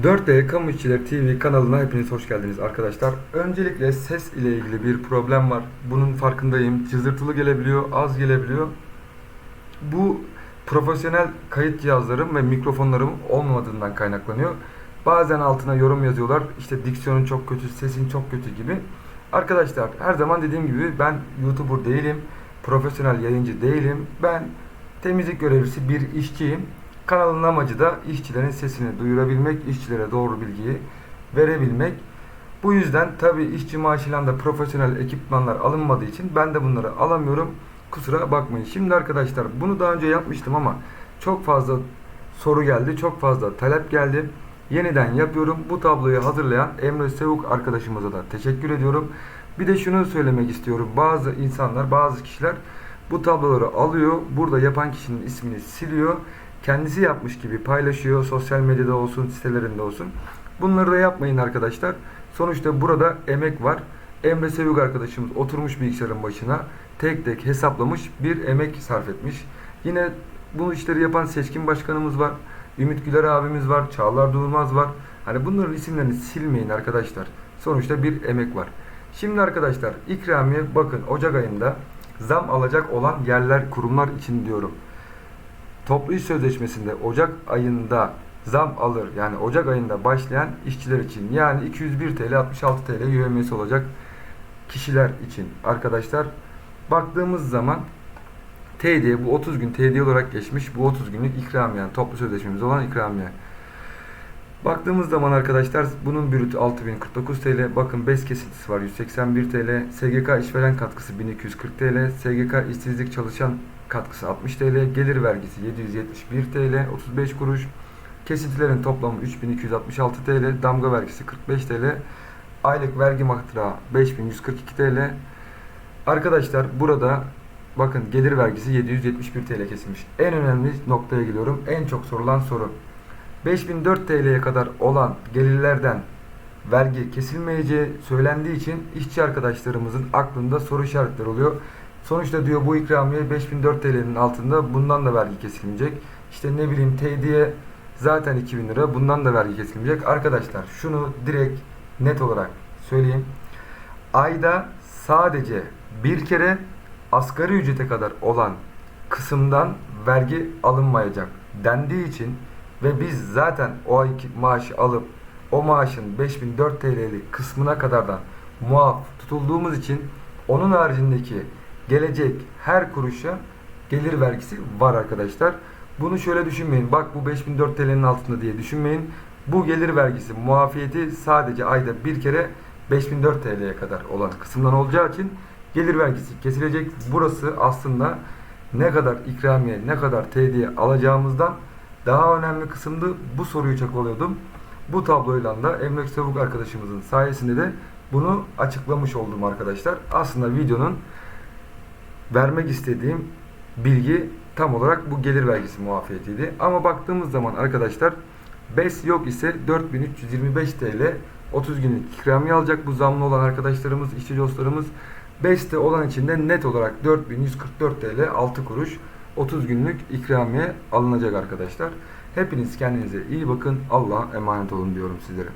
4D Kamu İşçileri TV kanalına hepiniz hoş geldiniz arkadaşlar. Öncelikle ses ile ilgili bir problem var. Bunun farkındayım. Cızırtılı gelebiliyor, az gelebiliyor. Bu profesyonel kayıt cihazlarım ve mikrofonlarım olmadığından kaynaklanıyor. Bazen altına yorum yazıyorlar. İşte diksiyonun çok kötü, sesin çok kötü gibi. Arkadaşlar her zaman dediğim gibi ben YouTuber değilim. Profesyonel yayıncı değilim. Ben temizlik görevlisi bir işçiyim. Kanalın amacı da işçilerin sesini duyurabilmek, işçilere doğru bilgiyi verebilmek. Bu yüzden tabi işçi maaşıyla da profesyonel ekipmanlar alınmadığı için ben de bunları alamıyorum. Kusura bakmayın. Şimdi arkadaşlar bunu daha önce yapmıştım ama çok fazla soru geldi, çok fazla talep geldi. Yeniden yapıyorum. Bu tabloyu hazırlayan Emre Sevuk arkadaşımıza da teşekkür ediyorum. Bir de şunu söylemek istiyorum. Bazı insanlar, bazı kişiler bu tabloları alıyor. Burada yapan kişinin ismini siliyor. Kendisi yapmış gibi paylaşıyor. Sosyal medyada olsun, sitelerinde olsun. Bunları da yapmayın arkadaşlar. Sonuçta burada emek var. Emre Sevuk arkadaşımız oturmuş bilgisayarın başına tek tek hesaplamış bir emek sarf etmiş. Yine bu işleri yapan seçkin başkanımız var. Ümit Güler abimiz var. Çağlar Durmaz var. Hani bunların isimlerini silmeyin arkadaşlar. Sonuçta bir emek var. Şimdi arkadaşlar ikramiye bakın Ocak ayında zam alacak olan yerler kurumlar için diyorum. Toplu iş sözleşmesinde Ocak ayında zam alır. Yani Ocak ayında başlayan işçiler için yani 201 TL 66 TL YÖM'si olacak kişiler için arkadaşlar baktığımız zaman TD bu 30 gün TD olarak geçmiş. Bu 30 günlük ikramiye yani toplu sözleşmemiz olan ikramiye. Baktığımız zaman arkadaşlar bunun brütü 6049 TL. Bakın bez kesintisi var 181 TL. SGK işveren katkısı 1240 TL. SGK işsizlik çalışan katkısı 60 TL. Gelir vergisi 771 TL 35 kuruş. Kesintilerin toplamı 3266 TL. Damga vergisi 45 TL. Aylık vergi matrağı 5142 TL. Arkadaşlar burada bakın gelir vergisi 771 TL kesilmiş. En önemli noktaya geliyorum. En çok sorulan soru. 5004 TL'ye kadar olan gelirlerden vergi kesilmeyeceği söylendiği için işçi arkadaşlarımızın aklında soru işaretleri oluyor. Sonuçta diyor bu ikramiye 5004 TL'nin altında bundan da vergi kesilmeyecek. İşte ne bileyim TD'ye zaten 2000 lira bundan da vergi kesilmeyecek. Arkadaşlar şunu direkt net olarak söyleyeyim. Ayda sadece bir kere asgari ücrete kadar olan kısımdan vergi alınmayacak dendiği için ve biz zaten o ayki maaşı alıp o maaşın 5004 TL'lik kısmına kadardan muaf tutulduğumuz için onun haricindeki gelecek her kuruşa gelir vergisi var arkadaşlar. Bunu şöyle düşünmeyin. Bak bu 5004 TL'nin altında diye düşünmeyin. Bu gelir vergisi muafiyeti sadece ayda bir kere 5004 TL'ye kadar olan kısımdan olacağı için gelir vergisi kesilecek. Burası aslında ne kadar ikramiye, ne kadar TD'ye alacağımızdan daha önemli kısımdı. Bu soruyu çakalıyordum. Bu tabloyla da Emlak Savuk arkadaşımızın sayesinde de bunu açıklamış oldum arkadaşlar. Aslında videonun vermek istediğim bilgi tam olarak bu gelir vergisi muafiyetiydi. Ama baktığımız zaman arkadaşlar BES yok ise 4325 TL 30 günlük ikramiye alacak bu zamlı olan arkadaşlarımız, işçi dostlarımız. BES'te olan için de net olarak 4144 TL 6 kuruş 30 günlük ikramiye alınacak arkadaşlar. Hepiniz kendinize iyi bakın. Allah'a emanet olun diyorum sizlere.